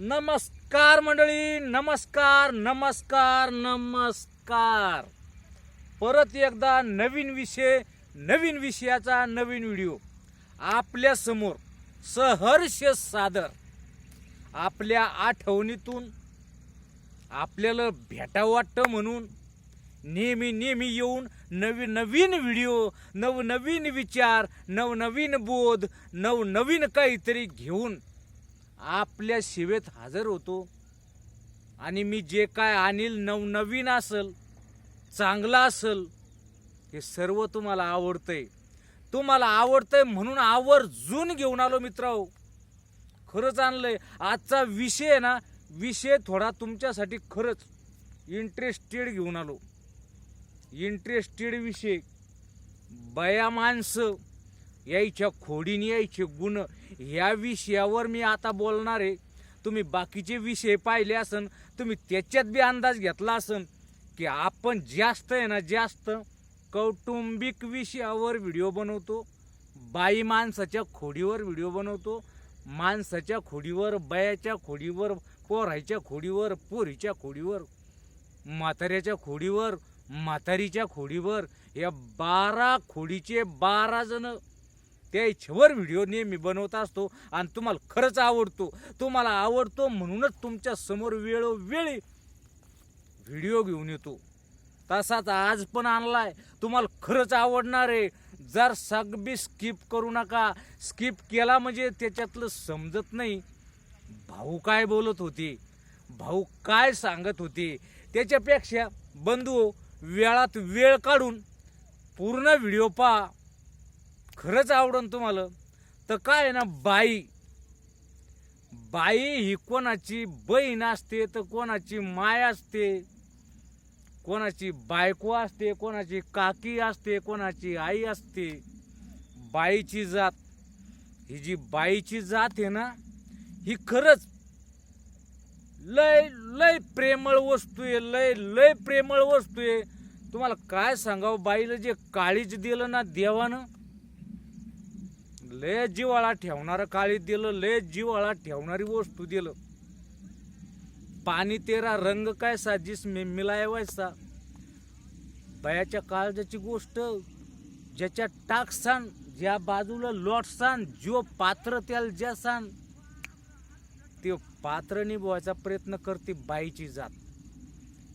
नमस्कार मंडळी नमस्कार नमस्कार नमस्कार. परत एकदा नवीन विषय नवीन विषयाचा नवीन व्हिडिओ आपल्यासमोर सहर्ष सादर. आपल्या आठवणीतून आपल्याला भेटावं वाटतं म्हणून नेहमी नेहमी येऊन नवीन नवीन व्हिडिओ नवनवीन विचार नवनवीन बोध नवनवीन काहीतरी घेऊन आपल्या सेवेत हजर होतो. आणि मी जे काय आणील नवनवीन असेल चांगलं असेल हे सर्व तुम्हाला आवडतंय. तुम्हाला आवडतंय म्हणून आवर्जून घेऊन आलो मित्रांनो. खरंच आणलंय. आजचा विषय आहे ना विषय थोडा तुमच्यासाठी खरंच इंटरेस्टेड घेऊन आलो. इंटरेस्टेड विषय. बया माणसं. यायच्या खोडीने यायचे गुण ह्या विषयावर मी आता बोलणार आहे. तुम्ही बाकीचे विषय पाहिले असन तुम्ही त्याच्यात बी अंदाज घेतला असन की आपण जास्त आहे ना जास्त कौटुंबिक विषयावर व्हिडिओ बनवतो बाई माणसाच्या खोडीवर व्हिडिओ बनवतो माणसाच्या खोडीवर बयाच्या खोडीवर पोराच्या खोडीवर पोरीच्या खोडीवर म्हाताऱ्याच्या खोडीवर म्हातारीच्या खोडीवर या बारा खोडीचे बारा जण त्याच्यावर व्हिडिओ नेहमी बनवत असतो आणि तुम्हाला खरंच आवडतो. तुम्हाला आवडतो म्हणूनच तुमच्यासमोर वेळोवेळी व्हिडिओ घेऊन येतो. तसाच आज पण आणलाय. तुम्हाला खरंच आवडणार आहे. जर सगबी स्किप करू नका. स्किप केला म्हणजे त्याच्यातलं समजत नाही. भाऊ काय बोलत होते? भाऊ काय सांगत होते? त्याच्यापेक्षा बंधू वेळात वेळ काढून पूर्ण व्हिडिओ पहा. खरंच आवडन तुम्हाला? तर काय आहे ना बाई. बाई ही कोणाची बहीण असते तर कोणाची माय असते. कोणाची बायको असते कोणाची काकी असते कोणाची आई असते. बाईची जात. ही जी बाईची जात आहे ना ही खरंच लय लय प्रेमळ वस्तू आहे लय लय प्रेमळ वस्तू आहे. तुम्हाला काय सांगावं बाईला जे काळीज दिलं ना देवानं लय जिवाळा ठेवणारं काळी दिलं लय जिवाळा ठेवणारी वस्तू दिलं. पाणी तेरा रंग काय साजिस मे मिलाय व्हायचा बयाच्या काळजाची गोष्ट ज्याच्या टाकसान ज्या बाजूला लोटसान जो पात्र त्याला ज्या सान ते पात्र निभवायचा प्रयत्न करते बाईची जात.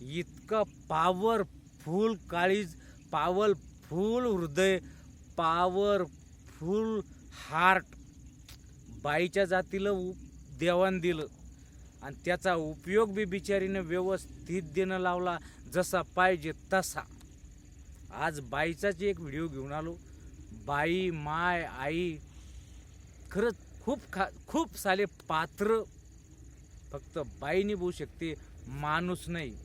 इतकं पावर फुल काळीज पॉवरफुल हृदय पावर फुल हार्ट बाईच्या जातीला उ- देवान दिलं. आणि त्याचा उपयोग बी बिचारीनं व्यवस्थित देणं लावला जसा पाहिजे तसा. आज बाईचाच एक व्हिडिओ घेऊन आलो. बाई माय आई खरंच खूप खा खूप सारे पात्र. फक्त बाई निभवू शकते माणूस नाही.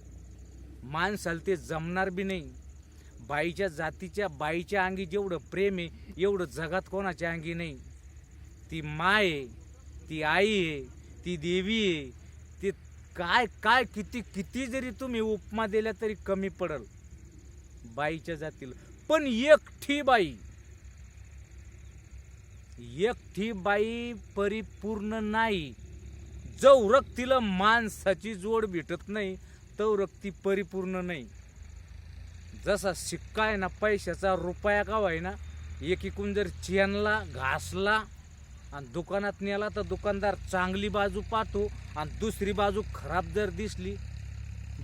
माणसाला ते जमणार बी नाही. बाईच्या जातीच्या बाईच्या अंगी जेवढं प्रेम आहे एवढं जगात कोणाच्या अंगी नाही. ती माय आहे ती आई आहे ती देवी आहे. ते काय काय किती किती जरी तुम्ही उपमा दिल्या तरी कमी पडल. बाईच्या जातीला. पण एकठी बाई एकठी बाई परिपूर्ण नाही. जवरक तिला माणसाची जोड भेटत नाही तवरक ती परिपूर्ण नाही. जसा शिक्का आहे ना पैशाचा रुपया का आहे ना एकीकून जर चेनला घासला आणि दुकानात नेला तर दुकानदार चांगली बाजू पाहतो आणि दुसरी बाजू खराब जर दिसली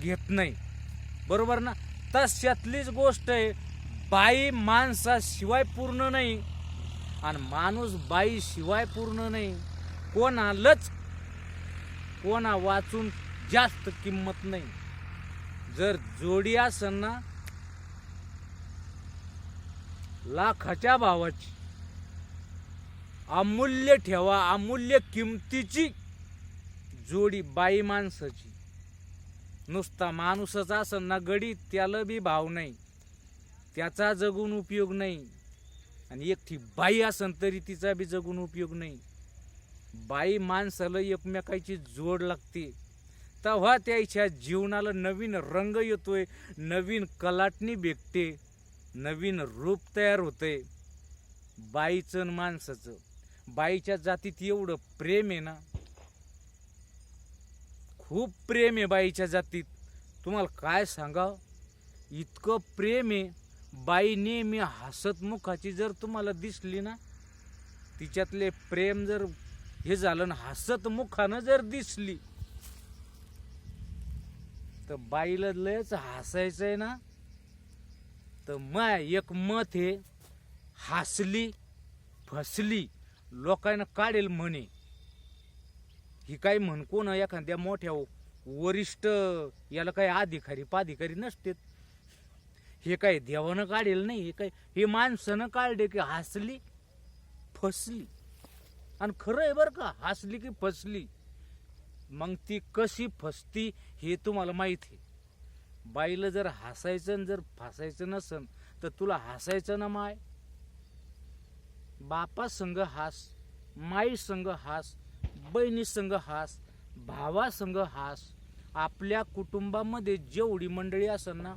घेत नाही. बरोबर ना? तशातलीच गोष्ट आहे बाई माणसाशिवाय पूर्ण नाही आणि माणूस बाईशिवाय पूर्ण नाही. कोणालाच कोणा वाचून जास्त किंमत नाही. जर जोडी असन ना लाखाच्या भावाची. अमूल्य ठेवा अमूल्य किमतीची जोडी बाई माणसाची. नुसता माणूसच असं ना गडी त्याला बी भाव नाही. त्याचा जगून उपयोग नाही. आणि एकटी बाई असन तरी तिचा बी जगून उपयोग नाही. बाई माणसाला एकमेकाची जोड लागते. तेव्हा त्याच्या जीवनाला नवीन रंग येतोय नवीन कलाटणी भेटते. नवीन रूप तयार होतंय. बाईचं आणि माणसाचं. बाईच्या जातीत एवढं प्रेम आहे ना. खूप प्रेम आहे बाईच्या जातीत. तुम्हाला काय सांगा इतकं प्रेम आहे. बाई नेहमी हसतमुखाची जर तुम्हाला दिसली ना तिच्यातले प्रेम जर हे झालं ना हसतमुखानं जर दिसली तर बाईला लयच हसायचं आहे ना. तर माय एक मत हे हसली फसली लोकांना काढेल म्हणे. ही काय म्हण कोण एखाद्या मोठ्या वरिष्ठ याला काही अधिकारी पाधिकारी नसते हे काय देवानं काढेल नाही? हे काय हे माणसानं काढले की हसली फसली. आणि खरं आहे बरं का हसली की फसली. मग ती कशी फसती हे तुम्हाला माहीत आहे. बाईला जर हसायचं आणि जर फसायचं नसन तर तुला हसायचं ना माय? बापा संघ हास माई संग हास बहिणी संघ हास भावा संघ हास आपल्या कुटुंबामध्ये जेवढी मंडळी असेल ना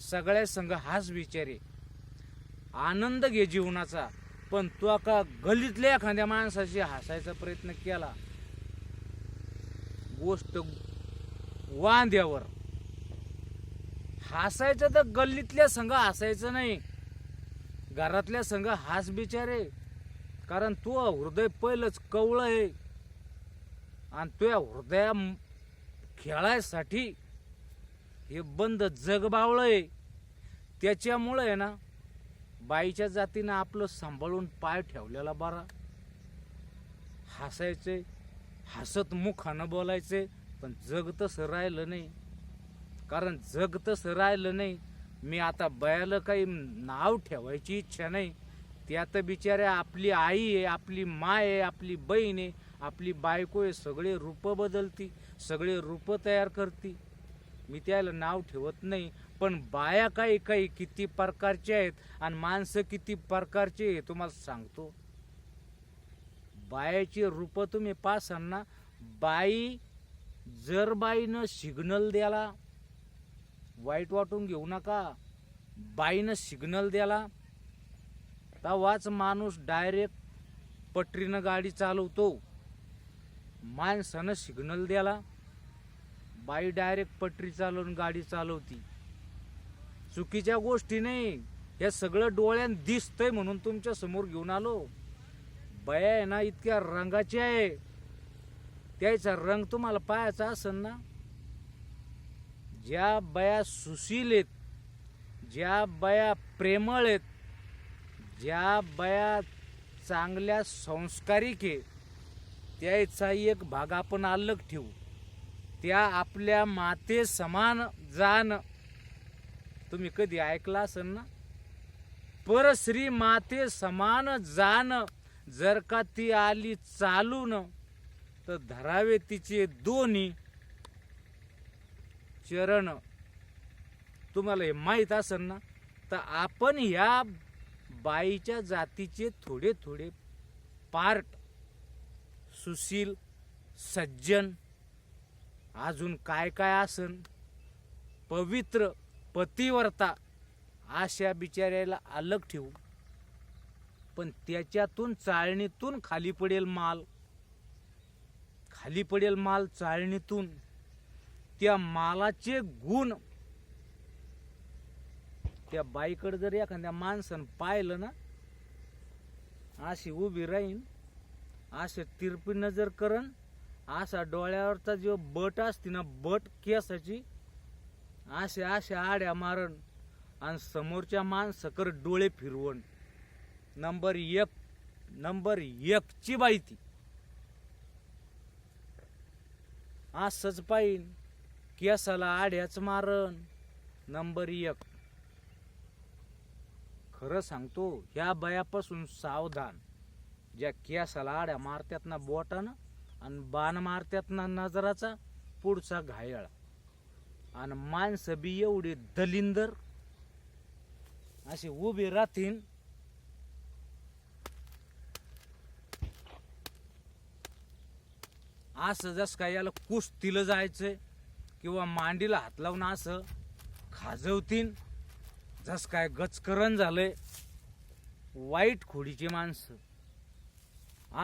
सगळ्या संग हास विचारे आनंद घे जीवनाचा पण तू का गलीतल्या एखाद्या माणसाशी हसायचा प्रयत्न केला गोष्ट वांद्यावर. हसायचं तर गल्लीतल्या संघ हसायचं नाही. घरातल्या संघ हास बिचारे. कारण तू हृदय पहिलंच कवळं आहे. आणि तुया हृदया खेळायसाठी हे बंद जगबावळं आहे. त्याच्यामुळं आहे ना बाईच्या जातीनं आपलं सांभाळून पाय ठेवलेला बरा. हसायचे हसत मुखानं बोलायचे पण जग तसं राहिलं नाही. कारण जग तसं राहिलं नाही. मी आता बयाला काही नाव ठेवायची इच्छा नाही. त्यात बिचाऱ्या आपली आई आहे आपली माय आहे आपली बहीण आहे आपली बायको आहे सगळे रूपं बदलती सगळे रूपं तयार करती. मी त्याला नाव ठेवत नाही पण बाया काही काही किती प्रकारचे आहेत आणि माणसं किती प्रकारचे हे तुम्हाला सांगतो. बायाची रूपं तुम्ही पासाल ना बाई जर बाईनं सिग्नल द्याला वाईट वाटून घेऊ नका. बाईनं सिग्नल द्याला. तेव्हाच माणूस डायरेक्ट पटरीनं गाडी चालवतो. माणसानं सिग्नल द्याला. बाई डायरेक्ट पटरी चालवून गाडी चालवती. चुकीच्या गोष्टी नाही. हे सगळं डोळ्यात दिसतंय म्हणून तुमच्यासमोर घेऊन आलो. बया आहे ना इतक्या रंगाची आहे. त्याचा रंग तुम्हाला पाहायचा असेल ना? ज्या बया सुशील आहेत ज्या बया प्रेमळ आहेत ज्या बया चांगल्या संस्कारिक आहे त्याचा एक भाग आपण अलग ठेवू. त्या आपल्या माते समान जाण. तुम्ही कधी ऐकला असेल ना? परश्री माते समान जाण. जर का ती आली चालून तर धरावे तिचे दोन्ही. चरण. तुम्हाला हे माहीत असेल ना तर आपण ह्या बाईच्या जातीचे थोडे थोडे पार्ट सुशील सज्जन अजून काय काय आसन पवित्र पतिव्रता अशा बिचाऱ्याला अलग ठेवू. पण त्याच्यातून चाळणीतून खाली पडेल माल. खाली पडेल माल चाळणीतून. त्या मालाचे गुण. त्या बाईकडे जर एखाद्या माणसानं पाहिलं ना अशी उभी राहीन असे तिरपी नजर करण असा डोळ्यावरचा जो बट असते ना बट केसाची असे असे आड्या मारण आणि समोरच्या माणसाकर डोळे फिरवण. नंबर एक नंबर एकची बाई ती. असंच पाहिन. केसाला आड्याच मारण नंबर एक. खरं सांगतो ह्या बयापासून सावधान. ज्या केसाला आड्या मारत्यात ना बोटानं आणि बाण मारत्यात ना नजराचा पुढचा घायाळ. आणि माणसं बी एवढी दलिंदर. असे उभे राहतीन. असं जस काय याला कुस्तीला जायचंय किंवा मांडीला हात लावून असं खाजवतीन जस काय गचकरण झालंय वाईट खोडीची माणसं.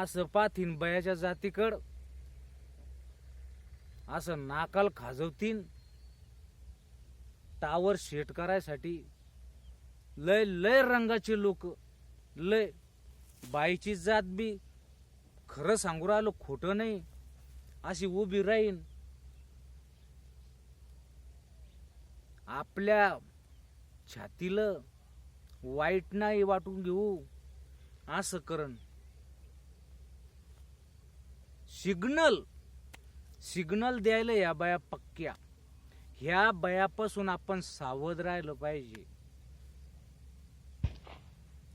असं पाथीन बयाच्या जातीकड असं नाकाल खाजवतीन टावर शेट करायसाठी लय लय रंगाचे लोक लय बाईची जात बी खरं सांगू राहिलो खोटं नाही अशी उभी राहीन. आपल्या छातीला वाईट नाही वाटून घेऊ असं करण. सिग्नल सिग्नल द्यायला या बाया पक्क्या. ह्या बयापासून आपण सावध राहिलं पाहिजे.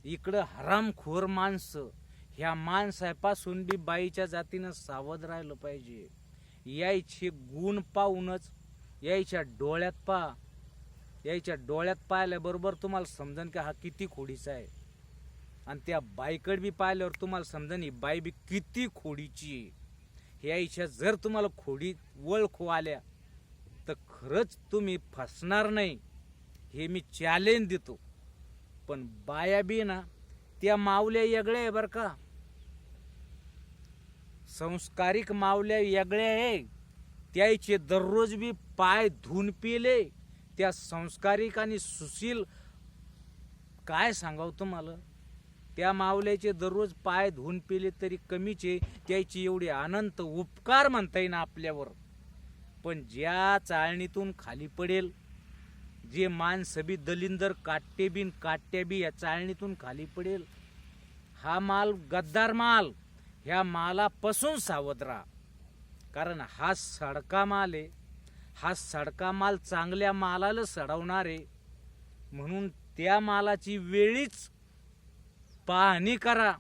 इकडं हरामखोर माणसं ह्या माणसापासून बी बाईच्या जातीनं सावध राहिलं पाहिजे. यायचे गुण पाहूनच यायच्या डोळ्यात पा यायच्या डोळ्यात पाहिल्याबरोबर तुम्हाला समजन की हा किती खोडीचा आहे. आणि त्या बाईकडे बी पाहिल्यावर तुम्हाला समजन ही बाई बी किती खोडीची आहे. यायच्या जर तुम्हाला खोडी ओळखू आल्या तर खरंच तुम्ही फसणार नाही. हे मी चॅलेंज देतो. पण बाया बी ना त्या मावल्या वेगळ्या आहे बरं का. संस्कारिक मावल्या वेगळ्या आहे. त्याचे दररोज बी पाय धुवून पिले. त्या संस्कारिक आणि सुशील काय सांगावं तुम्हाला? त्या मावल्याचे दररोज पाय धुवून पिले तरी कमीचे त्याची एवढे अनंत उपकार म्हणता येईन आपल्यावर. पण ज्या चाळणीतून खाली पडेल जे माणसं दलिंदर काट्टे बिन या चाळणीतून खाली पडेल हा माल गद्दार माल ह्या मालापासून सावध राहा. कारण हा सडका माल आहे हा सडका माल चांगल्या मालाला सडवणार. आहे म्हणून त्या मालाची वेळीच पाहणी करा.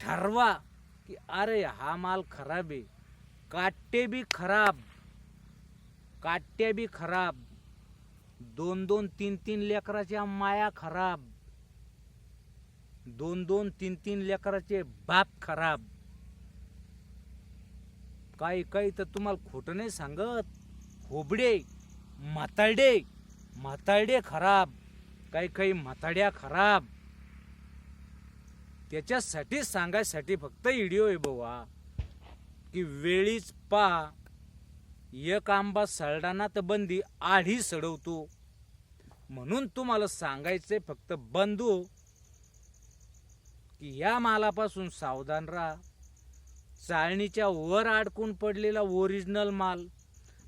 ठरवा की अरे हा माल खराब आहे. काट्टे बी खराब. काट्या बी खराब. दोन दोन तीन तीन लेकराच्या माया खराब. दोन दोन तीन तीन लेकराचे बाप खराब. काही काही तर तुम्हाला खोटं नाही सांगत. होबडे म्हातारडे म्हातारडे खराब काही काही म्हाताड्या खराब. त्याच्यासाठी सांगायसाठी फक्त इडिओ आहे बाबा की वेळीच पा एक आंबा सळडाना तर बंदी आढी सडवतो. म्हणून तुम्हाला सांगायचंय फक्त बंधू की या मालापासून सावधान राहा. चाळणीच्या वर अडकून पडलेला ओरिजिनल माल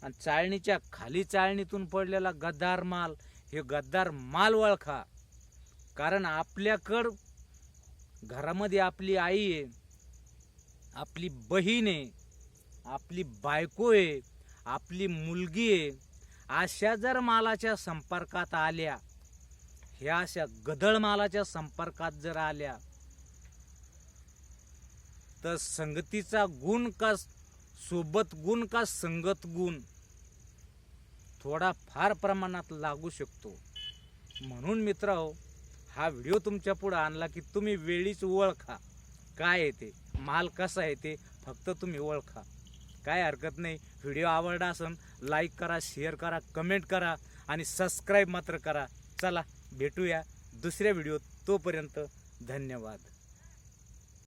आणि चाळणीच्या खाली चाळणीतून पडलेला गद्दार माल हे गद्दार माल ओळखा. कारण आपल्याकड घरामध्ये आपली आई आहे आपली बहीण आहे आपली बायको आहे आपली मुलगी आहे अशा जर मालाच्या संपर्कात आल्या ह्या अशा गदळ मालाच्या संपर्कात जर आल्या तर संगतीचा गुण का सोबत गुण का संगत गुण? थोडा फार प्रमाणात लागू शकतो. म्हणून मित्र हो, हा व्हिडिओ तुमच्या पुढं आणला की तुम्ही वेळीच ओळखा. काय येते माल कसा येते फक्त तुम्ही ओळखा. काय हरकत नाही. व्हिडिओ आवडला असन लाईक करा शेअर करा कमेंट करा आणि सबस्क्राईब मात्र करा. चला भेटूया दुसऱ्या व्हिडिओत. तोपर्यंत धन्यवाद.